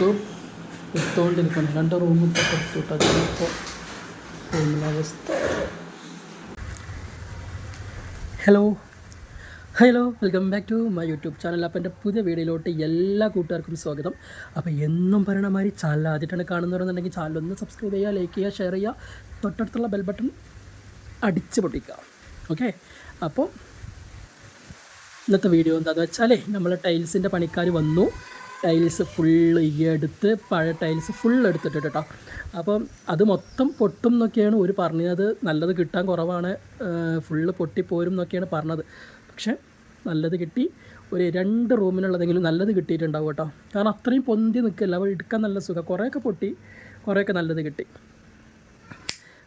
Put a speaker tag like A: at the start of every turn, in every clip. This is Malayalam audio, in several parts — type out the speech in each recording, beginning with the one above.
A: എടുത്തു എടുത്തുകൊണ്ടിരിക്കണം രണ്ട് റൂമിൽ കൊടുത്തു അവസ്ഥ. Hello hello welcome back to my YouTube channel അപ്പോൾ എന്റെ പുതിയ വീഡിയോയിലോട്ട് എല്ലാ കൂട്ടുകാർക്കും സ്വാഗതം. അപ്പോൾ എന്നും പറയണ മാതിരി ചാനൽ ആദ്യമായിട്ടാണ് കാണുന്നവരെന്നുണ്ടെങ്കിൽ ചാനൽ ഒന്ന് സബ്സ്ക്രൈബ് ചെയ്യുക ലൈക്ക് ചെയ്യുക ഷെയർ ചെയ്യുക. തൊട്ടടുത്തുള്ള ബെൽ ബട്ടൺ അടിച്ച് പൊട്ടിക്കുക. ഓക്കെ അപ്പോൾ ഇന്നത്തെ വീഡിയോ എന്താണെന്ന് വെച്ചാൽ നമ്മൾ ടൈൽസിന്റെ പണിക്കാർ വന്നു. ടൈൽസ് ഫുള്ള് ഈ എടുത്ത് പഴയ ടൈൽസ് ഫുൾ എടുത്തിട്ട് കേട്ടോ അപ്പം അത് മൊത്തം പൊട്ടും എന്നൊക്കെയാണ് ഒരു പറഞ്ഞത്. നല്ലത് കിട്ടാൻ കുറവാണ്. ഫുള്ള് പൊട്ടിപ്പോരും എന്നൊക്കെയാണ് പറഞ്ഞത്. പക്ഷേ നല്ലത് കിട്ടി. ഒരു രണ്ട് റൂമിനുള്ളതെങ്കിലും നല്ലത് കിട്ടിയിട്ടുണ്ടാവും കേട്ടോ. കാരണം അത്രയും പൊന്തി നിൽക്കില്ല. അപ്പോൾ എടുക്കാൻ നല്ല സുഖം. കുറേയൊക്കെ പൊട്ടി കുറേയൊക്കെ നല്ലത് കിട്ടി.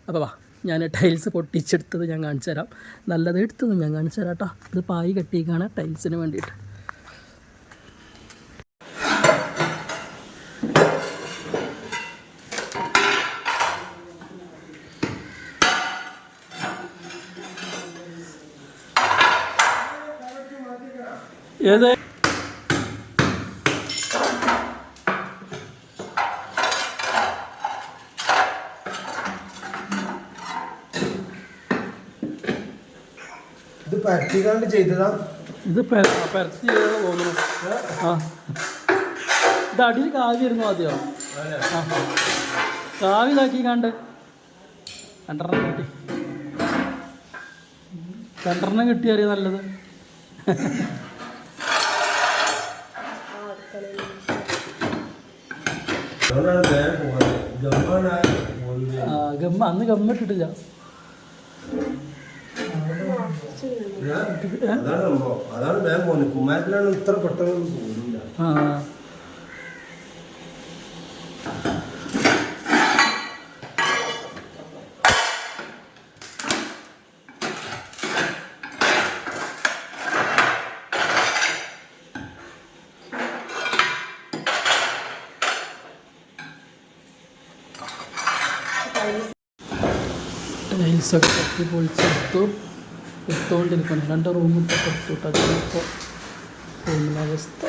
A: അപ്പോൾ വാ ഞാൻ ടൈൽസ് പൊട്ടിച്ചെടുത്തത് ഞാൻ കാണിച്ചു തരാം. നല്ലത് എടുത്തത് ഞാൻ കാണിച്ചു തരാം കേട്ടോ. ഇത് പായി കെട്ടിയേക്കാണ് ടൈൽസിന് വേണ്ടിയിട്ട്. ഏത്?
B: ഇത് പരത്തിക്കാണ്ട് ചെയ്തതാ.
A: ഇത് പരത്തി തോന്നുന്നു. ആ. ഇത് അടിയിൽ കാവി വരുന്നു ആദ്യം ആ. കാവി ഇതാക്കി കണ്ട് രണ്ടെണ്ണം കിട്ടി. രണ്ടെണ്ണം കിട്ടിയാറിയ നല്ലത്. ഗമ്മ അന്ന് ഗമ്മ ഇട്ടിട്ടില്ല.
B: അതാണ് അതാണ് വേഗം പോകുന്നത് കുമാരനാണ് ഇത്ര പെട്ടെന്ന് പോകില്ല
A: ടൈൽസൊക്കെ തട്ടി പൊളിച്ചെടുത്തു ഇട്ടുകൊണ്ടിരിക്കണം രണ്ട് റൂമിട്ട് കൊടുത്തു കേട്ടോ. അതിലിപ്പോൾ റൂമിന്റെ അവസ്ഥ.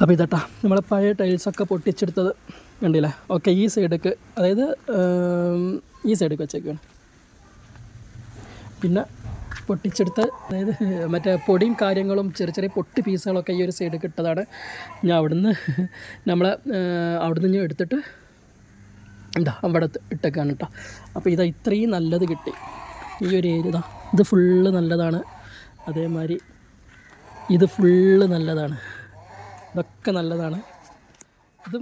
A: അപ്പോൾ ഇതട്ടാ നമ്മളെ പഴയ ടൈൽസൊക്കെ പൊട്ടിച്ചെടുത്തത് കണ്ടില്ലേ? ഓക്കെ ഈ സൈഡൊക്കെ അതായത് ഈ സൈഡൊക്കെ വെച്ചേക്കാണ് പിന്നെ പൊട്ടിച്ചെടുത്ത് അതായത് മറ്റേ പൊടിയും കാര്യങ്ങളും ചെറിയ ചെറിയ പൊട്ടി പീസുകളൊക്കെ ഈ ഒരു സൈഡ് കിട്ടതാണ് ഞാൻ അവിടുന്ന് നമ്മളെ അവിടുന്ന് ഞാൻ എടുത്തിട്ട് എന്താ അവിടെ ഇട്ടേക്കാണ് കേട്ടോ. അപ്പോൾ ഇതാ ഇത്രയും നല്ലത് കിട്ടി. ഈ ഒരു ഏരിയ ഇതാ ഇത് ഫുള്ള് നല്ലതാണ്. അതേമാതിരി ഇത് ഫുള്ള് നല്ലതാണ്. ഇതൊക്കെ നല്ലതാണ്. ഇത്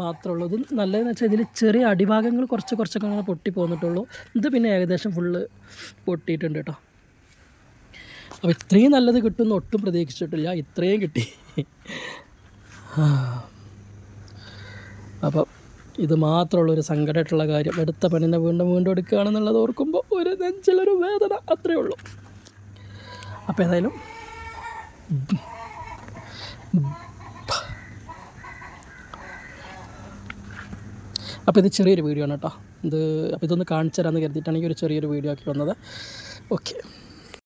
A: മാത്രമുള്ളൂ. ഇത് നല്ലതെന്ന് വെച്ചാൽ ഇതിൽ ചെറിയ അടിഭാഗങ്ങൾ കുറച്ച് കുറച്ചൊക്കെ അങ്ങനെ പൊട്ടി പോന്നിട്ടുള്ളൂ. ഇത് പിന്നെ ഏകദേശം ഫുള്ള് പൊട്ടിയിട്ടുണ്ട് കേട്ടോ. അപ്പോൾ ഇത്രയും നല്ലത് കിട്ടുമെന്ന് ഒട്ടും പ്രതീക്ഷിച്ചിട്ടില്ല. ഇത്രയും കിട്ടി. അപ്പം ഇത് മാത്രമുള്ളൊരു സങ്കടമായിട്ടുള്ള കാര്യം. എടുത്ത പണിനെ വീണ്ടും വീണ്ടും എടുക്കുകയാണെന്നുള്ളത് ഓർക്കുമ്പോൾ ഒരു നെഞ്ചിലൊരു വേദന അത്രയേ ഉള്ളൂ. അപ്പോൾ ഏതായാലും അപ്പോൾ ഇത് ചെറിയൊരു വീഡിയോ ആണ് കേട്ടോ. ഇത് അപ്പോൾ ഇതൊന്ന് കാണിച്ചു തരാമെന്ന് കരുതിയിട്ടാണ് ഈ ഒരു ചെറിയൊരു വീഡിയോ ആക്കി വന്നത്. ഓക്കെ.